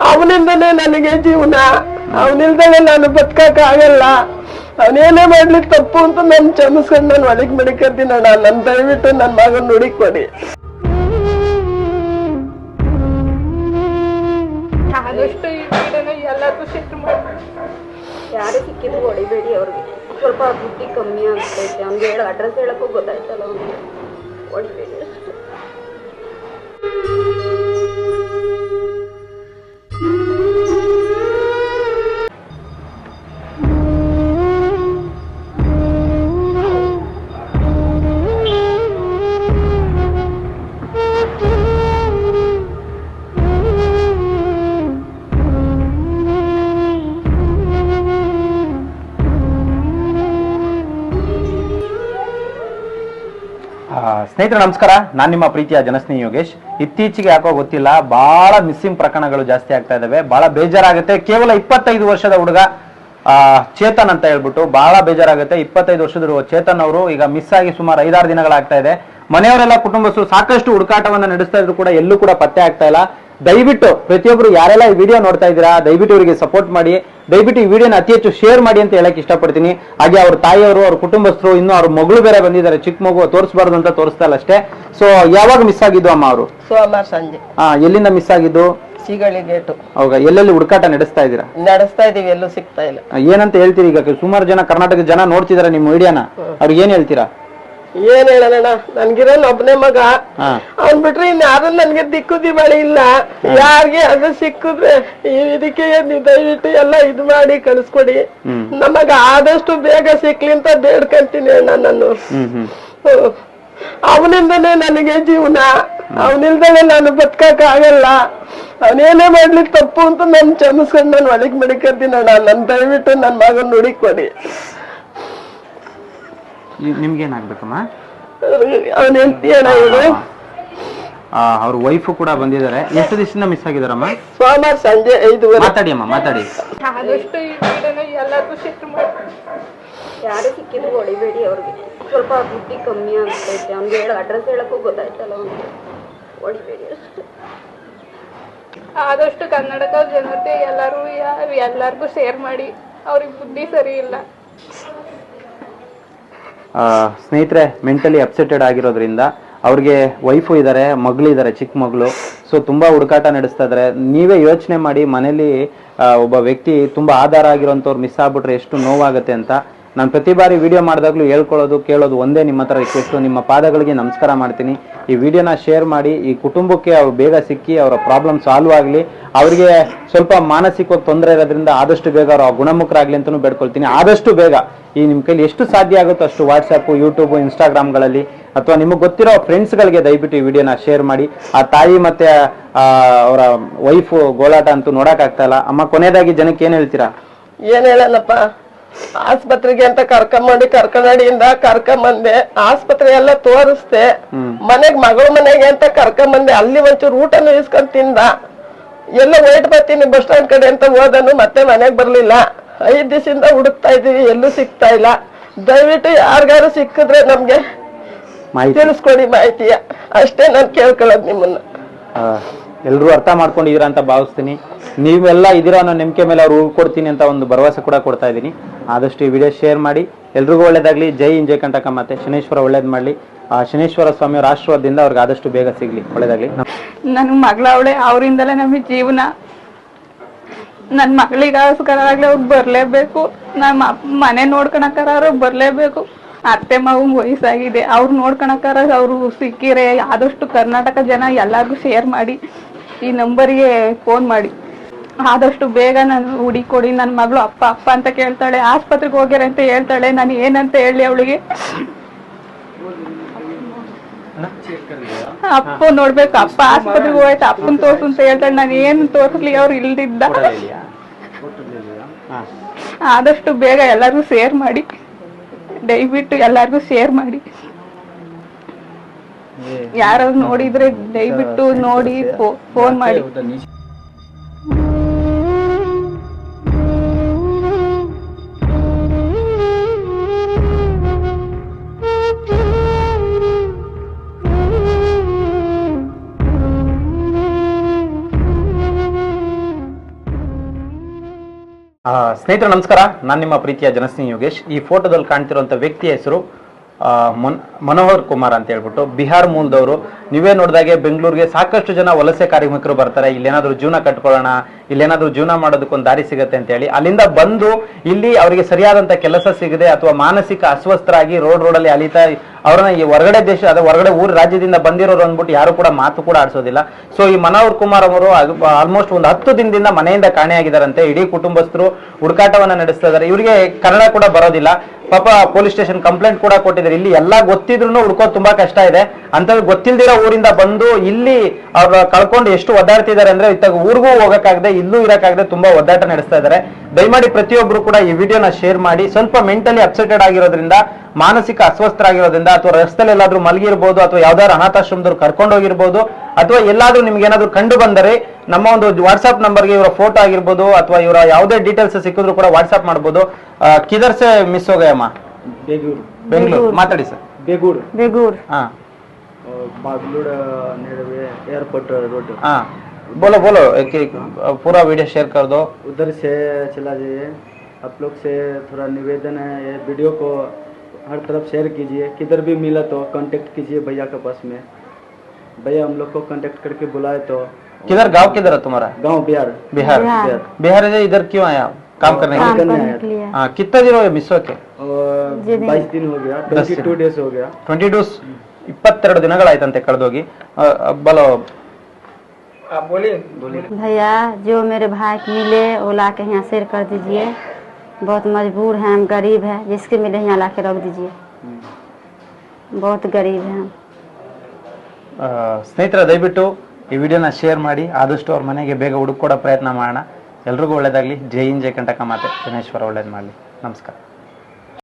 ಅವನಿಂದನೇ ನನಗೆ ಜೀವನ ಅವನಿಲ್ದಲೇ ನಾನು ಬದುಕಕ್ ಆಗಲ್ಲ. ಅವನೇನೇ ಮಾಡ್ಲಿ ತಪ್ಪು ಅಂತ ನಾನು ಚಮಸ್ಕೊಂಡು ನಾನು ಒಳಗ್ ಮಡಿಕರ್ತೀನಿ ಅಣ್ಣ. ನನ್ ದಯವಿಟ್ಟು ನನ್ನ ಮಗನ ನೋಡಿ ಕೊಡಿ ಆದಷ್ಟು ಈ ವಿಡಿಯೋನ ಎಲ್ಲರಿಗೂ ಶೇರ್ ಮಾಡಿ. ಯಾರೇ ಸಿಕ್ಕಿದ್ರು ಹೊಡಿಬೇಡಿ ಅವ್ರಿಗೆ. ಸ್ವಲ್ಪ ಬುದ್ಧಿ ಕಮ್ಮಿ ಆಗ್ತೈತೆ. ಅವ್ನಿಗೆ ಹೇಳ ಅಡ್ರೆಸ್ ಹೇಳಕ್ಕೂ ಗೊತ್ತಾಯ್ತಲ್ಲ ಅವ್ನಿಗೆ. ಹೊಡಿಬೇಡಿ. ಸ್ನೇಹಿತರೆ, ನಮಸ್ಕಾರ. ನಾನು ನಿಮ್ಮ ಪ್ರೀತಿಯ ಜನಸ್ನೇಹಿ ಯೋಗೇಶ್. ಇತ್ತೀಚೆಗೆ ಯಾಕೋ ಗೊತ್ತಿಲ್ಲ ಬಹಳ ಮಿಸ್ಸಿಂಗ್ ಪ್ರಕರಣಗಳು ಜಾಸ್ತಿ ಆಗ್ತಾ ಇದಾವೆ. ಬಹಳ ಬೇಜಾರಾಗುತ್ತೆ. ಕೇವಲ ಇಪ್ಪತ್ತೈದು ವರ್ಷದ ಹುಡುಗ ಚೇತನ್ ಅಂತ ಹೇಳ್ಬಿಟ್ಟು ಬಹಳ ಬೇಜಾರಾಗುತ್ತೆ. ಇಪ್ಪತ್ತೈದು ವರ್ಷದ ಚೇತನ್ ಅವರು ಈಗ ಮಿಸ್ ಆಗಿ ಸುಮಾರು ಐದಾರು ದಿನಗಳಾಗ್ತಾ ಇದೆ. ಮನೆಯವರೆಲ್ಲ ಕುಟುಂಬಸ್ಥರು ಸಾಕಷ್ಟು ಹುಡುಕಾಟವನ್ನ ನಡೆಸ್ತಾ ಇದ್ರು ಕೂಡ ಎಲ್ಲೂ ಕೂಡ ಪತ್ತೆ ಆಗ್ತಾ ಇಲ್ಲ. ದಯವಿಟ್ಟು ಪ್ರತಿಯೊಬ್ಬರು ಯಾರೆಲ್ಲ ಈ ವಿಡಿಯೋ ನೋಡ್ತಾ ಇದ್ದೀರಾ ದಯವಿಟ್ಟು ಇವರಿಗೆ ಸಪೋರ್ಟ್ ಮಾಡಿ ದಯವಿಟ್ಟು ಈ ವಿಡಿಯೋನ ಅತಿ ಹೆಚ್ಚು ಶೇರ್ ಮಾಡಿ ಅಂತ ಹೇಳಕ್ ಇಷ್ಟಪಡ್ತೀನಿ. ಹಾಗೆ ಅವ್ರ ತಾಯಿಯವರು ಅವ್ರ ಕುಟುಂಬಸ್ಥರು ಇನ್ನು ಅವ್ರ ಮಗಳು ಬೇರೆ ಬಂದಿದ್ದಾರೆ ಚಿಕ್ಕ ಮಗು ತೋರಿಸಬಾರ್ದು ಅಂತ ತೋರಿಸ್ತಾ ಇಲ್ಲ ಅಷ್ಟೇ. ಸೊ ಯಾವಾಗ ಮಿಸ್ ಆಗಿದ್ದು ಅಮ್ಮ ಅವರು? ಸೋಮವಾರ ಸಂಜೆ. ಎಲ್ಲಿಂದ ಮಿಸ್ ಆಗಿದ್ದು? ಸಿಗಳಿ ಗೇಟು ಎಲ್ಲೆಲ್ಲಿ ಹುಡುಕಾಟ ನಡೆಸ್ತಾ ಇದ್ದೀರಾ? ನಡೆಸ್ತಾ ಇದೀವಿ ಎಲ್ಲೂ ಸಿಗ್ತಾ ಇಲ್ಲ. ಏನಂತ ಹೇಳ್ತೀರಿ ಈಗ ಸುಮಾರು ಜನ ಕರ್ನಾಟಕದ ಜನ ನೋಡ್ತಿದಾರೆ ನಿಮ್ಮ ವಿಡಿಯೋನ ಅವ್ರಿಗೆ ಏನ್ ಹೇಳ್ತೀರಾ? ಏನ್ ಹೇಳೋಣ ನನ್ಗಿರೋನ್ ಒಬ್ನೇ ಮಗ. ಅವ್ನ್ ಬಿಟ್ರೆ ಇನ್ ಯಾರು ನನ್ಗೆ ದಿಕ್ಕು ದಿಬಳಿ ಇಲ್ಲ ಯಾರಿಗೆ ಅದು ಸಿಕ್ಕಿದ್ರೆ ಇದಕ್ಕೆ ದಯವಿಟ್ಟು ಎಲ್ಲ ಇದು ಮಾಡಿ ಕಳಿಸ್ಕೊಡಿ. ನಮಗ ಆದಷ್ಟು ಬೇಗ ಸಿಕ್ಲಿ ಅಂತ ಬೇಡ್ಕಂತೀನಿ ಅಣ್ಣ ನಾನು. ಅವನಿಂದನೇ ನನಗೆ ಜೀವನ. ಅವನಿಲ್ದಲೆ ನಾನು ಬದುಕಕ್ ಆಗಲ್ಲ. ಅವನೇನೇ ಮಾಡ್ಲಿ ತಪ್ಪು ಅಂತ ನಾನು ಕ್ಷಮಿಸ್ಕೊಂಡು ನಾನು ಒಳಗ್ ಮಡಿಕತ್ತೀನಿ ಅಣ್ಣ. ನನ್ ದಯವಿಟ್ಟು ನನ್ ಮಗನ್ ನೋಡಿ ಕೊಡಿ. ನಿಮ್ಗೆ ಏನಾಗ್ಬೇಕಮ್ಮ? ಅವನ್ ಹೇಳ್ತಿ ಅಣ್ಣ ಇವ್ರು. ಅವ್ರ ವೈಫ್ ಕೂಡ ಬಂದಿದ್ದಾರೆ. ಎಷ್ಟು ದಿವಸದಿಂದ ಮಿಸ್ ಆಗಿದಾರಮ್ಮ ಸೋಮವಾರ ಸಂಜೆ ಐದುವರೆ. ಮಾತಾಡಿ ಅಮ್ಮ ಮಾತಾಡಿ. ಆದಷ್ಟು ಈ ವಿಡಿಯೋನ ಎಲ್ಲರಿಗೂ ಶೇರ್ ಮಾಡಿ ಯಾರೇ ಸಿಕ್ಕಿದ್ರು ಹೊಡಿಬೇಡಿ ಅವ್ರಿಗೆ. ಸ್ವಲ್ಪ ಬುದ್ಧಿ ಕಮ್ಮಿ ಆಗ್ತೈತೆ. ಅವ್ನಿಗೆ ಹೇಳ ಅಡ್ರೆಸ್ ಹೇಳಕ್ಕೂ ಗೊತ್ತಾಯ್ತಲ್ಲ ಅವ್ನಿಗೆ. ಹೊಡಿಬೇಡಿ ಅಷ್ಟೇ. ಆದಷ್ಟು ಕನ್ನಡಕ ಜನತೆ ಎಲ್ಲರೂ ಎಲ್ಲಾರ್ಗು ಶೇರ್ ಮಾಡಿ. ಅವ್ರಿಗೆ ಬುದ್ಧಿ ಸರಿ ಇಲ್ಲ. ಆ, ಸ್ನೇಹಿತರೆ ಮೆಂಟಲಿ ಅಪ್ಸೆಟೆಡ್ ಆಗಿರೋದ್ರಿಂದ ಅವ್ರಿಗೆ ವೈಫು ಇದ್ದಾರೆ ಮಗಳು ಇದ್ದಾರೆ ಚಿಕ್ಕ ಮಗಳು. ಸೊ ತುಂಬ ಹುಡುಕಾಟ ನಡೆಸ್ತಾ ಇದ್ದಾರೆ ನೀವೇ ಯೋಚನೆ ಮಾಡಿ ಮನೇಲಿ ಒಬ್ಬ ವ್ಯಕ್ತಿ ತುಂಬ ಆಧಾರ ಆಗಿರೋಂಥವ್ರು ಮಿಸ್ ಆಗ್ಬಿಟ್ರೆ ಎಷ್ಟು ನೋವಾಗುತ್ತೆ ಅಂತ. ನಾನು ಪ್ರತಿ ಬಾರಿ ವಿಡಿಯೋ ಮಾಡಿದಾಗಲೂ ಹೇಳ್ಕೊಳ್ಳೋದು, ಕೇಳೋದು ಒಂದೇ ನಿಮ್ಮ ಹತ್ರ ರಿಕ್ವೆಸ್ಟು ನಿಮ್ಮ ಪಾದಗಳಿಗೆ ನಮಸ್ಕಾರ ಮಾಡ್ತೀನಿ. ಈ ವಿಡಿಯೋನ ಶೇರ್ ಮಾಡಿ, ಈ ಕುಟುಂಬಕ್ಕೆ ಅವ್ರು ಬೇಗ ಸಿಕ್ಕಿ, ಅವರ ಪ್ರಾಬ್ಲಮ್ ಸಾಲ್ವ್ ಆಗಲಿ, ಅವರಿಗೆ ಸ್ವಲ್ಪ ಮಾನಸಿಕವಾಗಿ ತೊಂದರೆ ಇರೋದ್ರಿಂದ ಆದಷ್ಟು ಬೇಗ ಅವರು ಗುಣಮುಖರಾಗಲಿ ಅಂತಲೂ ಬೇಡ್ಕೊಳ್ತೀನಿ. ಆದಷ್ಟು ಬೇಗ. ಈ ನಿಮ್ಮ ಕೈಲಿ ಎಷ್ಟು ಸಾಧ್ಯ ಆಗುತ್ತೋ ಅಷ್ಟು ವಾಟ್ಸಪ್ ಯೂಟ್ಯೂಬ್ ಇನ್ಸ್ಟಾಗ್ರಾಮ್ಗಳಲ್ಲಿ ಅಥವಾ ನಿಮಗೆ ಗೊತ್ತಿರೋ ಫ್ರೆಂಡ್ಸ್ಗಳಿಗೆ ದಯವಿಟ್ಟು ಈ ವಿಡಿಯೋನ ಶೇರ್ ಮಾಡಿ. ಆ ತಾಯಿ ಮತ್ತು ಅವರ ವೈಫು ಗೋಳಾಟ ಅಂತೂ ನೋಡೋಕ್ಕಾಗ್ತಾಯಿಲ್ಲ ಅಮ್ಮ, ಕೊನೆಯದಾಗಿ ಜನಕ್ಕೆ ಏನು ಹೇಳ್ತೀರಾ? ಏನು ಹೇಳನಪ್ಪ ಆಸ್ಪತ್ರೆಗೆ ಅಂತ ಕರ್ಕೊಂಬಂದು ಕರ್ಕನಾಡಿಯಿಂದ ಕರ್ಕೊಂಬಂದೆ ಆಸ್ಪತ್ರೆ ಎಲ್ಲ ತೋರಿಸ್ದೆ. ಮನೆಗ್ ಮಗಳ ಮನೆಗೆ ಅಂತ ಕರ್ಕೊಂಬಂದೆ ಅಲ್ಲಿ ಒಂಚೂರು ಊಟನು ಇಸ್ಕೊಂಡ್ ತಿಂದ. ಎಲ್ಲ ವೈಟ್ ಬರ್ತೀನಿ ಬಸ್ ಸ್ಟ್ಯಾಂಡ್ ಕಡೆ ಅಂತ ಹೋದನು ಮತ್ತೆ ಮನೆಗ್ ಬರ್ಲಿಲ್ಲ. ಐದ್ ದಿವಸದಿಂದ ಹುಡುಕ್ತಾ ಇದೀವಿ ಎಲ್ಲೂ ಸಿಗ್ತಾ ಇಲ್ಲ. ದಯವಿಟ್ಟು ಯಾರಿಗಾರು ಸಿಕ್ಕಿದ್ರೆ ನಮ್ಗೆ ತಿಳಿಸ್ಕೊಡಿ ಮಾಹಿತಿಯ. ಅಷ್ಟೇ ನಾನು ಕೇಳ್ಕೊಳ್ಳೋದು ನಿಮ್ಮನ್ನ. ಎಲ್ಲರೂ ಅರ್ಥ ಮಾಡ್ಕೊಂಡಿದ್ದೀರಾ ಅಂತ ಭಾವಿಸ್ತೀನಿ. ನೀವೆಲ್ಲ ಇದ್ದೀರಾ ಅನ್ನೋ ನಂಬಿಕೆ ಮೇಲೆ ಅವ್ರು ಕೊಡ್ತೀನಿ ಅಂತ ಒಂದು ಭರವಸೆ ಕೂಡ ಕೊಡ್ತಾ ಇದ್ದೀನಿ. ಆದಷ್ಟು ಈ ವಿಡಿಯೋ ಶೇರ್ ಮಾಡಿ. ಎಲ್ರಿಗೂ ಒಳ್ಳೇದಾಗಲಿ. ಜೈ ಇಂಜಯ್ ಕಂಟಕ ಮತ್ತೆ ಶನೇಶ್ವರ ಒಳ್ಳೇದು ಮಾಡಲಿ. ಆ ಶನೇಶ್ವರ ಸ್ವಾಮಿಯವರ ಆಶೀರ್ವಾದದಿಂದ ಅವ್ರಿಗೆ ಆದಷ್ಟು ಬೇಗ ಸಿಗ್ಲಿ. ಒಳ್ಳೇದಾಗಲಿ. ನನ್ನ ಮಗಳವಳೆ ಅವರಿಂದಲೇ ನಮಗೆ ಜೀವನ. ನನ್ನ ಮಗಳಿಗೋಸ್ಕರ ಆಗ್ಲಿ ಅವ್ರು ಬರಲೇಬೇಕು. ನಮ್ಮ ಮನೆ ನೋಡ್ಕೊಳಕ್ಕಾರ ಅವ್ರು ಬರಲೇಬೇಕು. ಅತ್ತೆ ಮಗು ವಯಸ್ಸಾಗಿದೆ. ಅವ್ರು ನೋಡ್ಕೊಳಕ್ಕಾರ ಅವರು ಸಿಕ್ಕಿರೆ ಆದಷ್ಟು ಕರ್ನಾಟಕ ಜನ ಎಲ್ಲರಿಗೂ ಶೇರ್ ಮಾಡಿ. ಈ ನಂಬರ್ಗೆ ಫೋನ್ ಮಾಡಿ. ಆದಷ್ಟು ಬೇಗ ನಾನು ಹುಡಿಕೊಡಿ ನನ್ನ ಮಗಳು ಅಪ್ಪ ಅಪ್ಪ ಅಂತ ಕೇಳ್ತಾಳೆ, ಆಸ್ಪತ್ರೆಗೆ ಹೋಗ್ಯಾರ ಅಂತ ಹೇಳ್ತಾಳೆ, ನಾನು ಏನಂತ ಹೇಳಿ ಅವಳಿಗೆ? ಅಪ್ಪ ನೋಡ್ಬೇಕು, ಅಪ್ಪ ಆಸ್ಪತ್ರೆಗೆ ಹೋಯ್ತು, ಅಪ್ಪನ್ ತೋರ್ಸು ಅಂತ ಹೇಳ್ತಾಳೆ, ನಾನು ಏನು ತೋರಿಸ್ಲಿ, ಅವ್ರು ಇಲ್ದಿದ್ದ. ಆದಷ್ಟು ಬೇಗ ಎಲ್ಲರಿಗೂ ಶೇರ್ ಮಾಡಿ. ದಯವಿಟ್ಟು ಎಲ್ಲರಿಗೂ ಶೇರ್ ಮಾಡಿ. ಯಾರಾದ್ರು ನೋಡಿದ್ರೆ ದಯವಿಟ್ಟು ನೋಡಿ ಫೋನ್ ಮಾಡಿ. ಆ, ಸ್ನೇಹಿತರೆ ನಮಸ್ಕಾರ. ನಾನು ನಿಮ್ಮ ಪ್ರೀತಿಯ ಜನಸ್ನೇಹಿ ಯೋಗೇಶ್. ಈ ಫೋಟೋದಲ್ಲಿ ಕಾಣ್ತಿರುವಂತ ವ್ಯಕ್ತಿಯ ಹೆಸರು ಮನ್, ಮನೋಹರ್ ಕುಮಾರ್ ಅಂತ ಹೇಳ್ಬಿಟ್ಟು ಬಿಹಾರ್ ಮೂಲದವರು. ನೀವೇ ನೋಡಿದಾಗೆ ಬೆಂಗಳೂರಿಗೆ ಸಾಕಷ್ಟು ಜನ ವಲಸೆ ಕಾರ್ಮಿಕರು ಬರ್ತಾರೆ. ಇಲ್ಲೇನಾದರೂ ಜೀವನ ಕಟ್ಕೊಳ್ಳೋಣ, ಇಲ್ಲೇನಾದರೂ ಜೀವನ ಮಾಡೋದಕ್ಕೊಂದು ದಾರಿ ಸಿಗುತ್ತೆ ಅಂತ ಹೇಳಿ ಅಲ್ಲಿಂದ ಬಂದು ಇಲ್ಲಿ ಅವರಿಗೆ ಸರಿಯಾದಂತ ಕೆಲಸ ಸಿಗದೆ ಅಥವಾ ಮಾನಸಿಕ ಅಸ್ವಸ್ಥರಾಗಿ ರೋಡ್ ರೋಡಲ್ಲಿ ಅಲಿತಾ ಅವರನ್ನ ಈ ಹೊರಗಡೆ ದೇಶ, ಅದ ಹೊರಗಡೆ ಊರು ರಾಜ್ಯದಿಂದ ಬಂದಿರೋರು ಅಂದ್ಬಿಟ್ಟು ಯಾರು ಕೂಡ ಮಾತು ಕೂಡ ಆಡಿಸೋದಿಲ್ಲ. ಸೊ ಈ ಮನೋಹರ್ ಕುಮಾರ್ ಅವರು ಆಲ್ಮೋಸ್ಟ್ ಒಂದು ಹತ್ತು ದಿನದಿಂದ ಮನೆಯಿಂದ ಕಾಣೆಯಾಗಿದ್ದಾರಂತೆ. ಇಡೀ ಕುಟುಂಬಸ್ಥರು ಹುಡುಕಾಟವನ್ನ ನಡೆಸ್ತಾ ಇದ್ದಾರೆ. ಇವರಿಗೆ ಕನ್ನಡ ಕೂಡ ಬರೋದಿಲ್ಲ. ಪಾಪ ಪೊಲೀಸ್ ಸ್ಟೇಷನ್ ಕಂಪ್ಲೇಂಟ್ ಕೂಡ ಕೊಟ್ಟಿದ್ದಾರೆ. ಇಲ್ಲಿ ಎಲ್ಲ ಗೊತ್ತಿದ್ರು ಹುಡ್ಕೋದು ತುಂಬಾ ಕಷ್ಟ ಇದೆ. ಅಂತ ಗೊತ್ತಿಲ್ದಿರೋ ಊರಿಂದ ಬಂದು ಇಲ್ಲಿ ಅವ್ರ ಕಳ್ಕೊಂಡು ಎಷ್ಟು ಒದ್ದಾಡ್ತಿದ್ದಾರೆ ಅಂದ್ರೆ ಇತ್ತಾಗ ಊರಿಗೂ ಹೋಗಕ್ಕಾಗದೆ, ಇಲ್ಲೂ ಇರಕ್ಕಾಗದೆ ತುಂಬಾ ಒದ್ದಾಟ ನಡೆಸ್ತಾ ಇದ್ದಾರೆ. ದಯಮಾಡಿ ಪ್ರತಿಯೊಬ್ರು ಕೂಡ ಈ ವಿಡಿಯೋನ ಶೇರ್ ಮಾಡಿ. ಸ್ವಲ್ಪ ಮೆಂಟಲಿ ಅಪ್ಸೆಟೆಡ್ ಆಗಿರೋದ್ರಿಂದ, ಮಾನಸಿಕ ಅಸ್ವಸ್ಥರಾಗಿರೋದ್ರಿಂದ, ಅಥವಾ ರಸ್ತೆಯಲ್ಲಿ ಎಲ್ಲಾದ್ರೂ ಮಲಗಿರ್ಬೋದು, ಅಥವಾ ಯಾವ್ದಾದ್ರು ಅನಾಥಾಶ್ರಮದವ್ರು ಕರ್ಕೊಂಡು ಹೋಗಿರ್ಬೋದು ಅಥವಾ ಎಲ್ಲಾದ್ರೂ ನಿಮ್ಗೆ ಏನಾದ್ರು ಕಂಡು ಬಂದರೆ ನಮ್ಮ ಒಂದು ವಾಟ್ಸ್ಆಪ್ ನಂಬರ್ಗೆ ಇವರ ಫೋಟೋ ಆಗಿರ್ಬೋದು ಅಥವಾ ಇವರ ಯಾವುದೇ ಡೀಟೇಲ್ಸ್ ಸಿಕ್ಕಿದ್ರು ಕೂಡ ವಾಟ್ಸ್ಆಪ್ ಮಾಡ್ಬೋದು ಆ, ಕಿಧರ್ ಸೆ ಮಿಸ್ ಹೋಗಯಮ್ಮ बेगूर ಬೆಂಗಳೂರು ಮಾತಾಡಿ ಸರ್ बेगूर बेगूर ಹಾ और बागलुड़ नेड़वे एयरपोर्ट रोड ಹಾ बोलो बोलो एक एक पूरा वीडियो शेयर कर दो उधर से चला जाइए आप लोग से थोड़ा निवेदन है ये वीडियो को हर तरफ शेयर कीजिए किधर भी मिला तो कांटेक्ट कीजिए भैया के पास में भैया हम लोग को कांटेक्ट करके बुलाए तो किधर गांव किधर है तुम्हारा गांव बिहार बिहार बिहार बिहार से इधर क्यों आया आप? काम करने के लिए करने आया था। हाँ कितना दिन हो गया मिस होके और बाईस दिन हो गया दस ट्वेंटी टू दिन। डेज हो गया ಟ್ವೆಂಟಿ ಟೂ ಇಪ್ಪತ್ತೆರಡು ದಿನಗಳಾಯ್ತಂತೆ ಕಳೆದೋಗಿ ಬಲೋ भैया जो मेरे भाई को मिले वो ला के यहाँ शेयर कर दीजिए बहुत मजबूर हैं हम गरीब है जिसके मिले यहाँ ला के रख दीजिए बहुत गरीब हैं हम ಆ, ಸ್ನೇಹಿತರೆ, ದಯವಿಟ್ಟು ಈ ವಿಡಿಯೋನ ಶೇರ್ ಮಾಡಿ. ಆದಷ್ಟು ಅವ್ರ ಮನೆಗೆ ಬೇಗ ಹುಡುಕೊಡೋ ಪ್ರಯತ್ನ ಮಾಡೋಣ. ಎಲ್ರಿಗೂ ಒಳ್ಳೇದಾಗಲಿ. ಜೈ ಇನ್ ಜೈ ಕಂಟಕ ಮಾತೆ. ಶನೇಶ್ವರ ಒಳ್ಳೇದು ಮಾಡಲಿ. ನಮಸ್ಕಾರ.